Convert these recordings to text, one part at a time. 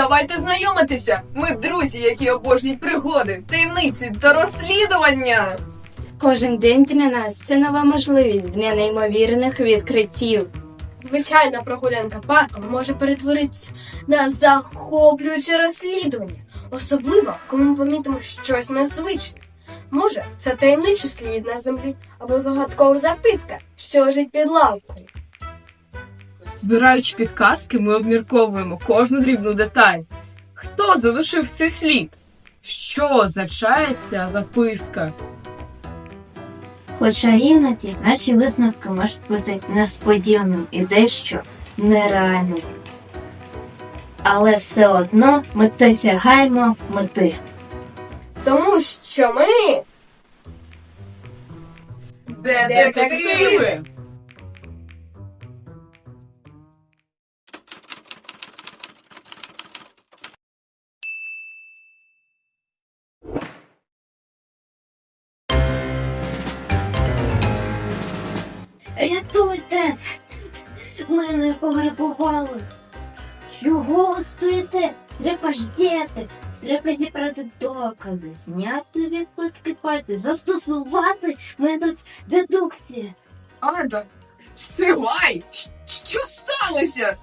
Давайте знайомитися. Ми друзі, які обожнюють пригоди, таємниці та розслідування. Кожен день для нас це нова можливість для неймовірних відкриттів. Звичайна прогулянка парком може перетворитися на захоплююче розслідування, особливо коли ми помітимо щось незвичне. Може, це таємничий слід на землі або загадкова записка, що лежить під лавкою. Збираючи підказки, ми обмірковуємо кожну дрібну деталь. Хто залишив цей слід? Що означає ця записка? Хоча іноді наші висновки можуть бути несподіваним і дещо нереальним. Але все одно ми досягаємо мети. Тому що ми Детективи! Пограбували. Чого ви стоїте? Треба ж діяти. Треба зібрати докази, зняти відбитки пальців, застосувати метод дедукції. Ада, стривай! Що сталося?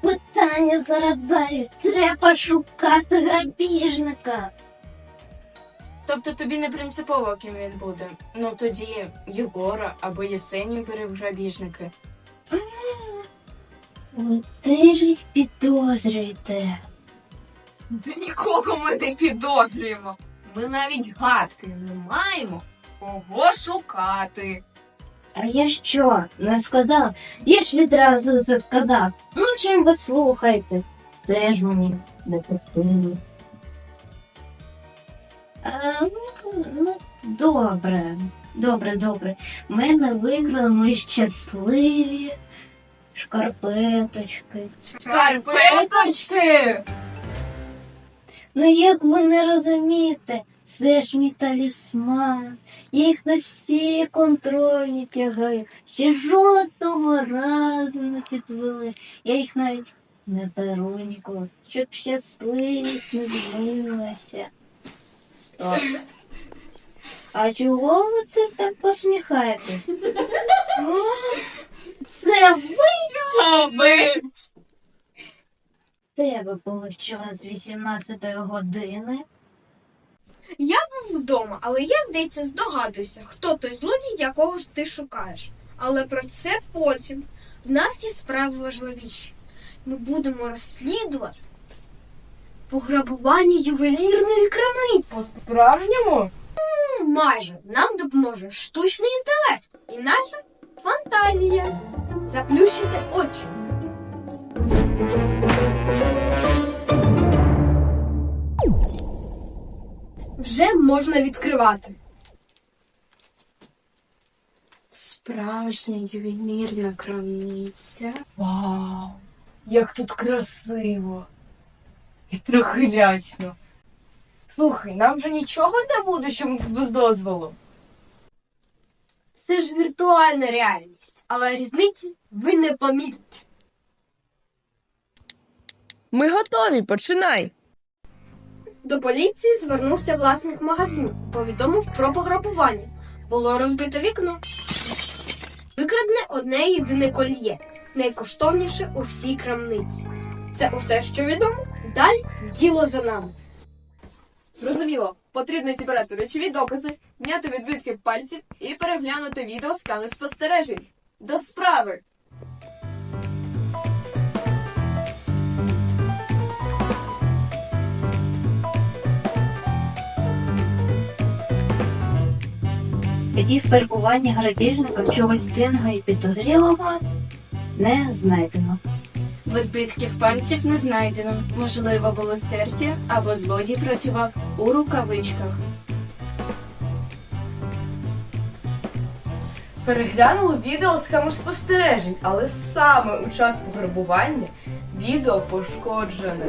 Питання зараз зайві. Треба шукати грабіжника. Тобто тобі не принципово, ким він буде. Ну тоді Єгора або Єсенію бери в грабіжники. Ви теж їх підозрюєте. Та Нікого ми не підозрюємо. Ми навіть гадки не маємо. Кого шукати? А я що, не сказав? Я ж відразу все сказав. Ну чим ви слухаєте? Теж мені детективи. А, ну, ну, добре, добре, добре. Мене виграли мої щасливі шкарпеточки. Шкарпеточки! Ну як ви не розумієте, це ж мій талісман. Я їх на всі контрольні тягаю. Ще жодного разу не підвели. Я їх навіть не беру ніколи, щоб щасливість не змінилася. А чого ви це так посміхаєтесь? О, Це ви Що ви? тебе було вчора з 18 години. Я був вдома, але я, здається, здогадуюся, хто той злодій, якого ж ти шукаєш. Але про це потім. В нас є справи важливіші. Ми будемо розслідувати пограбування ювелірної крамниці. По-справжньому? Майже нам допоможе штучний інтелект і наша фантазія. Заплющити очі. Вже можна відкривати. Справжня ювелірна крамниця. Вау! Як тут красиво! І трохи лячно. Слухай, нам же нічого не буде, що ми без дозволу. Це ж віртуальна реальність, але різниці ви не помітите. Ми готові, починай. До поліції звернувся власник магазину, повідомив про пограбування. Було розбите вікно. Викрадне одне єдине кольє, найкоштовніше у всій крамниці. Це усе, що відомо. Далі діло за нами. Зрозуміло, потрібно зібрати речові докази, зняти відбитки пальців і переглянути відео з камер спостережень. До справи! Тоді в перебуванні чогось дивного і підозрілого не знайдено. Відбитків пальців не знайдено. Можливо, було стерті або злодій працював у рукавичках. Переглянули відео з камер спостережень, але саме у час пограбування відео пошкоджене.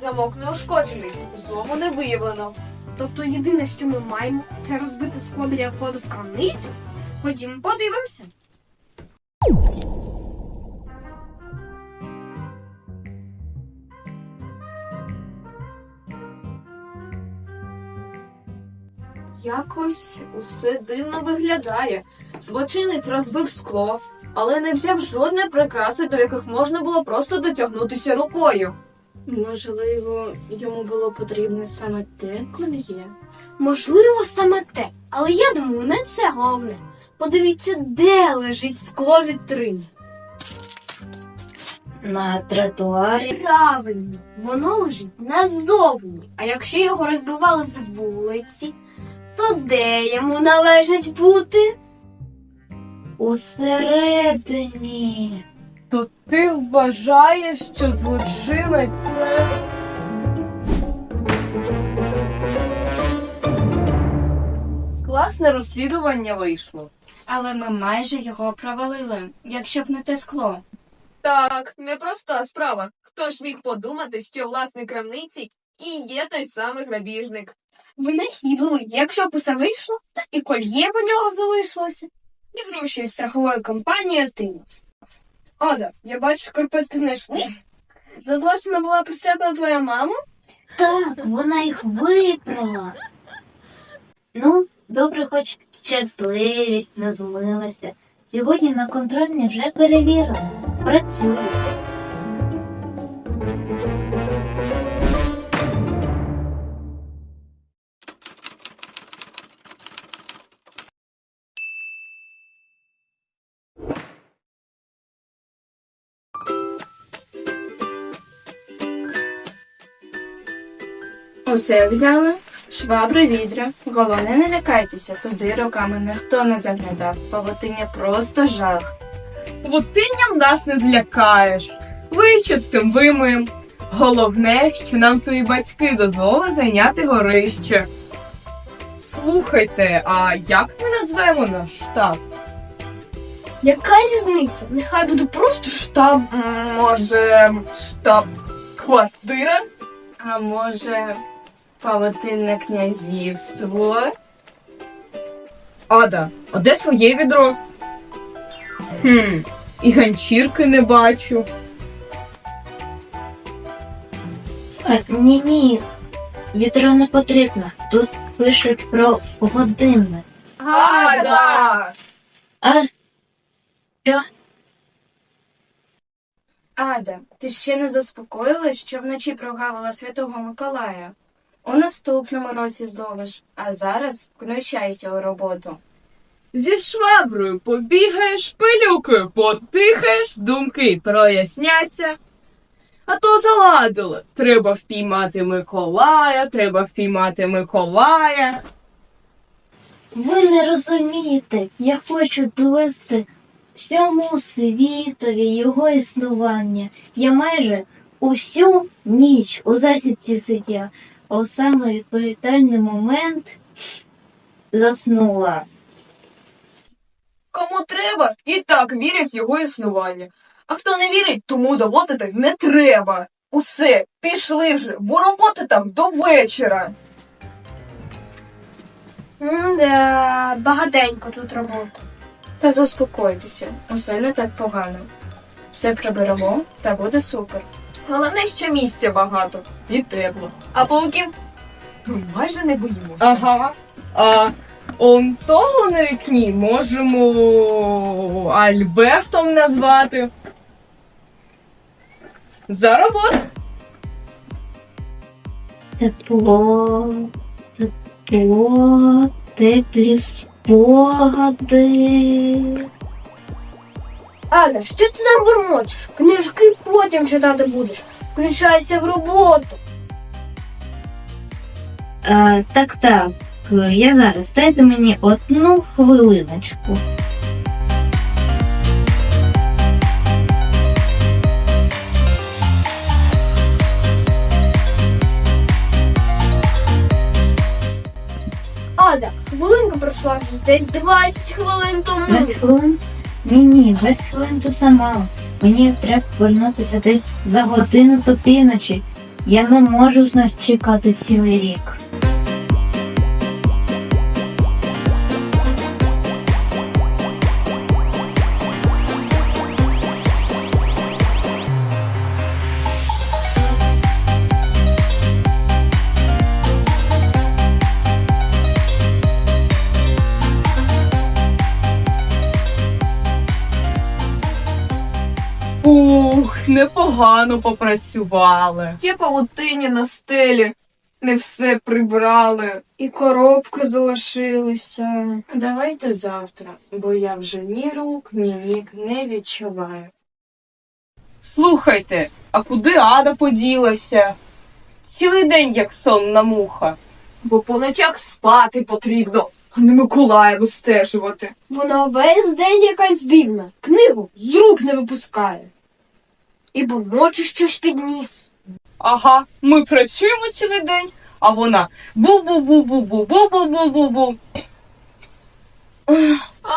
Замок не ушкоджений, злому не виявлено. Тобто єдине, що ми маємо, це розбите скло біля входу в крамницю. Ходімо, подивимося. Якось усе дивно виглядає. Злочинець розбив скло, але не взяв жодної прикраси, до яких можна було просто дотягнутися рукою. Можливо, йому було потрібне саме те кольє. Можливо, саме те, але я думаю, не це головне. Подивіться, де лежить скло вітрини. На тротуарі. Правильно, воно лежить назовні. А якщо його розбивали з вулиці, то де йому належить бути? Усередині. То ти вважаєш, що злочинець це. Класне розслідування вийшло. Але ми майже його провалили, якщо б не те скло. Так, непроста справа. Хто ж міг подумати, що власник крамниці і є той самий грабіжник? Винахідливий, якщо б усе вийшло, та і кольє по нього залишилося, і гроші від страхової компанії отримав. Ода, я бачу, шкарпетки знайшлись. До злочину була присягла твоя мама? Так, вона їх випрала. Ну, добре, хоч щасливість не змилася. Сьогодні на контрольні вже перевірили. Працюють. Усе взяли? Швабри, відра. Головне, не лякайтеся, туди роками ніхто не заглядав. Павутиння просто жах. Плутинням нас не злякаєш. Вичистим, вимиєм. Головне, що нам твої батьки дозволили зайняти горище. Слухайте, а як ми назвемо наш штаб? Яка різниця? Нехай буде просто штаб. Може, штаб-квартира? А може, павутинне князівство? Ада, а де твоє відро? Хм, і ганчірки не бачу. Ні, ні. Вітро не потрібно. Тут пишуть про годинник. Ада! А Ада, ти ще не заспокоїлась, що вночі прогавила Святого Миколая? У наступному році зловиш, а зараз включайся у роботу. Зі шваброю побігаєш, пилюкою потихаєш, думки проясняться. А то заладили. Треба впіймати Миколая, треба впіймати Миколая. ви не розумієте, я хочу довести всьому світові його існування. Я майже усю ніч у засідці а у саме відповідальний момент заснула. Кому треба, і так вірять в його існування. А хто не вірить, тому доводити не треба. Усе, пішли вже, бо роботи там до вечора. М-да, багатенько тут роботи. Та заспокойтеся, усе не так погано. Все приберемо та буде супер. Головне, що місця багато і тепло. А пауків ми майже не боїмося. Ага. А он того на вікні можемо Альбертом назвати. За роботу. Тепло, тепло, теплі спогади. Ада, що ти нам бурмочеш? Книжки потім читати будеш. Включайся в роботу. А, так, так, я зараз. Дайте мені одну хвилиночку. Ада, хвилинка пройшла вже десь 20 хвилин тому. 20 хвилин? Ні, ні, 20 хвилин сама. Мені треба повернутися десь за годину до півночі. Я не можу з нас чекати цілий рік. Непогано попрацювали. Ще павутині на стелі. Не все прибрали. І коробки залишилися. Давайте завтра, бо я вже ні рук, ні ніг не відчуваю. Слухайте, а куди Ада поділася? Цілий день як сонна муха. Бо по ночах спати потрібно, а не Миколая вистежувати. Вона весь день якась дивна. Книгу з рук не випускає. І бормоче щось підніс. Ага, ми працюємо цілий день, а вона бу-бу-бу-бу-бу-бу-бу-бу-бу-бу. А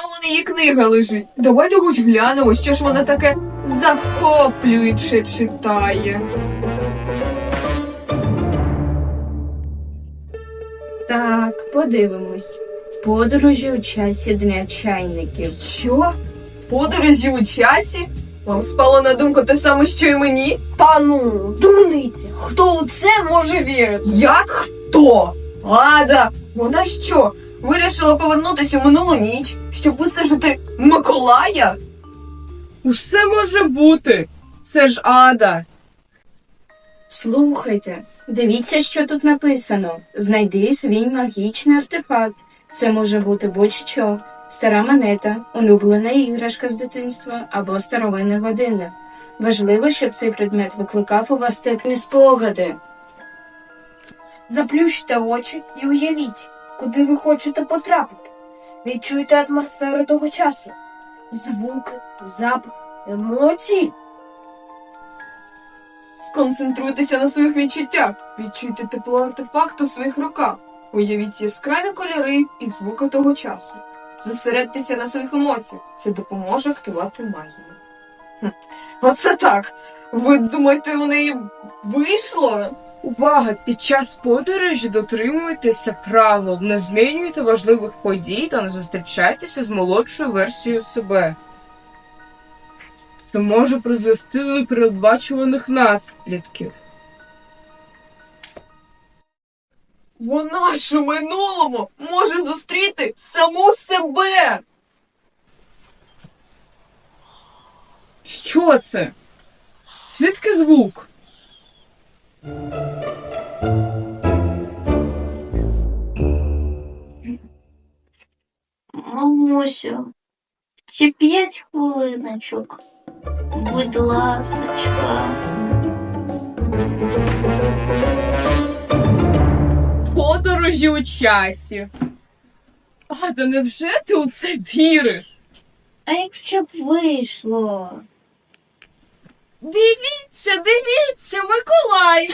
вон її книга лежить. Давайте хоч глянемо, що ж вона таке захоплююче читає. Так, подивимось. Подорожі у часі дня чайників. Що? Подорожі у часі? Вам спало на думку те саме, що й мені? Та ну, дурниці, хто у це може вірити? Як хто? Ада, вона що? Вирішила повернутися в минулу ніч, щоб вистежити Миколая? Усе може бути. Це ж Ада. Слухайте, дивіться, що тут написано. Знайди свій магічний артефакт. Це може бути будь-що. Стара монета, улюблена іграшка з дитинства або старовинний годинник. Важливо, щоб цей предмет викликав у вас теплі спогади. Заплющте очі і уявіть, куди ви хочете потрапити. Відчуйте атмосферу того часу. Звуки, запах, емоції. Сконцентруйтеся на своїх відчуттях. Відчуйте тепло артефакту у своїх руках. Уявіть яскраві кольори і звуки того часу. Зосередьтеся на своїх емоціях. Це допоможе активувати магію. Хм. Оце так. Ви думаєте, у неї вийшло? Увага! Під час подорожі дотримуйтеся правил, не змінюйте важливих подій та не зустрічайтеся з молодшою версією себе. Це може призвести до непередбачуваних наслідків. Вона ж у минулому може зустріти саму себе. Що це? Звідки звук? Мамусю, ще п'ять хвилиночок. Будь ласочка. Подорожі у часі. Ада, невже ти у це віриш? А якщо б вийшло? Дивіться, дивіться, Миколай!